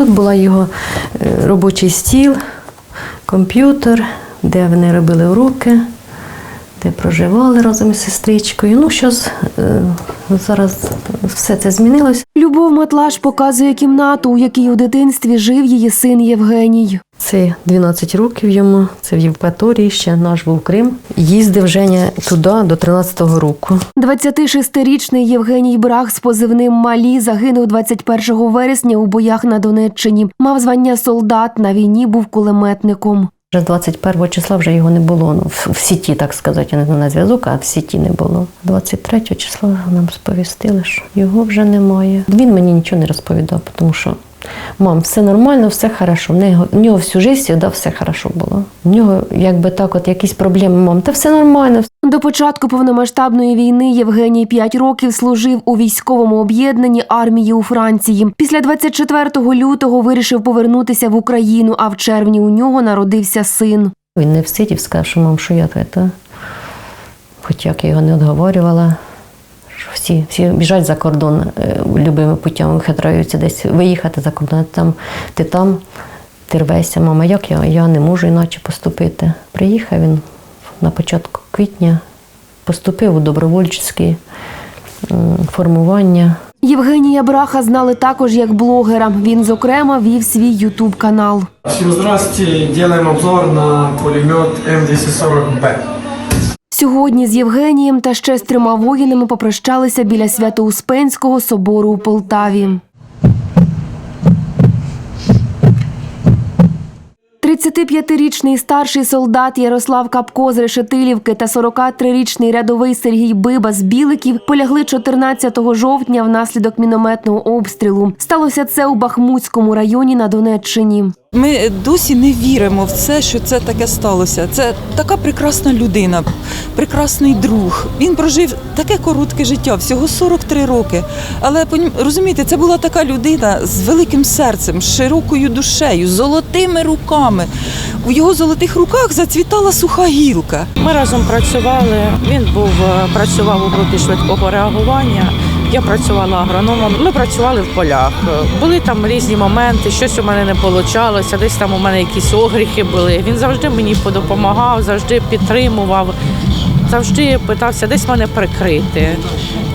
Тут була його е, робочий стіл, комп'ютер, де вони робили уроки, де проживали разом із сестричкою. Ну, щось е, зараз все це змінилось. Любов Матлаш показує кімнату, у якій у дитинстві жив її син Євгеній. Це 12 років йому, це в Євпаторії, ще наш був Крим. Їздив Женя туди до 13-го року. 26-річний Євгеній Брах з позивним Малі загинув 21 вересня у боях на Донеччині. Мав звання солдат на війні, був кулеметником. Вже 21 числа вже його не було. Ну, в, в сіті, так сказати, не на зв'язок, а в сіті не було. 23 числа нам сповістили, що його вже немає. Він мені нічого не розповідав, тому що мам, все нормально, все хорошо. В нього, в нього всю життя завжди все хорошо було. В нього, якби так, от якісь проблеми, мам, та все нормально, До початку повномасштабної війни Євгеній 5 років служив у військовому об'єднанні армії у Франції. Після 24 лютого вирішив повернутися в Україну, а в червні у нього народився син. Він не всидів, сказав, що мам, що я це. Хоч як я його не відговорювала, всі, всі біжать за кордон е, любими путями, хитраються десь виїхати за кордон. Там, ти там, ти рвешся, мама, як я? Я не можу іначе поступити. Приїхав він на початку квітня, поступив у добровольче м, формування. Євгенія Браха знали також як блогера. Він, зокрема, вів свій ютуб канал. Всем здрасте, делаем обзор на пулемет М240Б. Сьогодні з Євгенієм та ще з трьома воїнами попрощалися біля Свято-Успенського собору у Полтаві. 35-річний старший солдат Ярослав Капко з Решетилівки та 43-річний рядовий Сергій Биба з Біликів полягли 14 жовтня внаслідок мінометного обстрілу. Сталося це у Бахмутському районі на Донеччині. Ми досі не віримо в це, що це таке сталося. Це така прекрасна людина, прекрасний друг. Він прожив таке коротке життя, всього 43 роки. Але розумієте, це була така людина з великим серцем, широкою душею, золотими руками. У його золотих руках зацвітала суха гілка. Ми разом працювали. Він був е, працював у групі швидкого реагування. Я працювала агрономом. Ми працювали в полях. Були там різні моменти, щось у мене не вийшло, десь там у мене якісь огріхи були. Він завжди мені допомагав, завжди підтримував, завжди питався десь мене прикрити.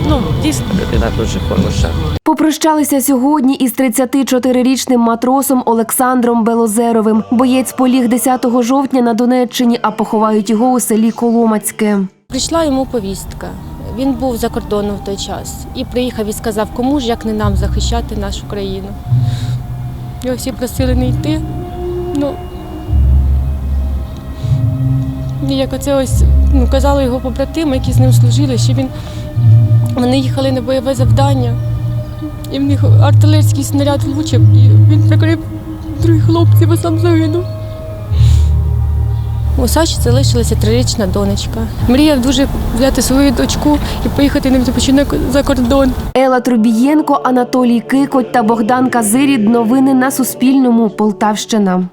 Ну, дійсно, людина дуже хороша. Попрощалися сьогодні із 34-річним матросом Олександром Белозеровим. Боєць поліг 10 жовтня на Донеччині, а поховають його у селі Коломацьке. Прийшла йому повістка. Він був за кордоном в той час і приїхав і сказав, кому ж як не нам захищати нашу країну. Його всі просили не йти. Ну як оце ось ну, казали його побратими, які з ним служили, що він вони їхали на бойове завдання, і в них артилерійський снаряд влучив, і він прикрив других хлопців, а сам загинув. У Саші залишилася трирічна донечка. Мріяв дуже взяти свою дочку і поїхати на відпочинок за кордон. Ела Трубієнко, Анатолій Кикоть та Богдан Казирід. Новини на Суспільному. Полтавщина.